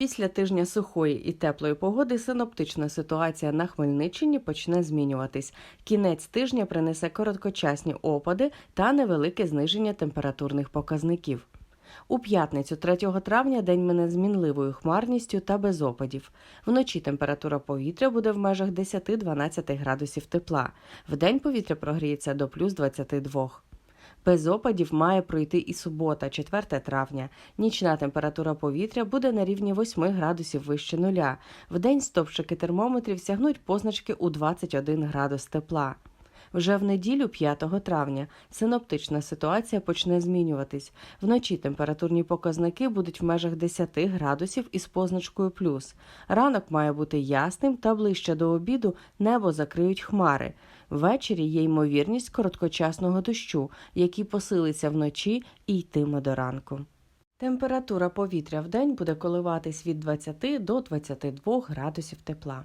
Після тижня сухої і теплої погоди синоптична ситуація на Хмельниччині почне змінюватись. Кінець тижня принесе короткочасні опади та невелике зниження температурних показників. У п'ятницю 3 травня день мине з мінливою хмарністю та без опадів. Вночі температура повітря буде в межах 10-12 градусів тепла. Вдень повітря прогріється до плюс 22. Без опадів має пройти і субота, 4 травня. Нічна температура повітря буде на рівні 8 градусів вище нуля. Вдень стопчики термометрів сягнуть позначки у 21 градус тепла. Вже в неділю, 5 травня, синоптична ситуація почне змінюватись. Вночі температурні показники будуть в межах 10 градусів із позначкою плюс. Ранок має бути ясним та ближче до обіду небо закриють хмари. Ввечері є ймовірність короткочасного дощу, який посилиться вночі і йтиме до ранку. Температура повітря в день буде коливатись від 20 до 22 градусів тепла.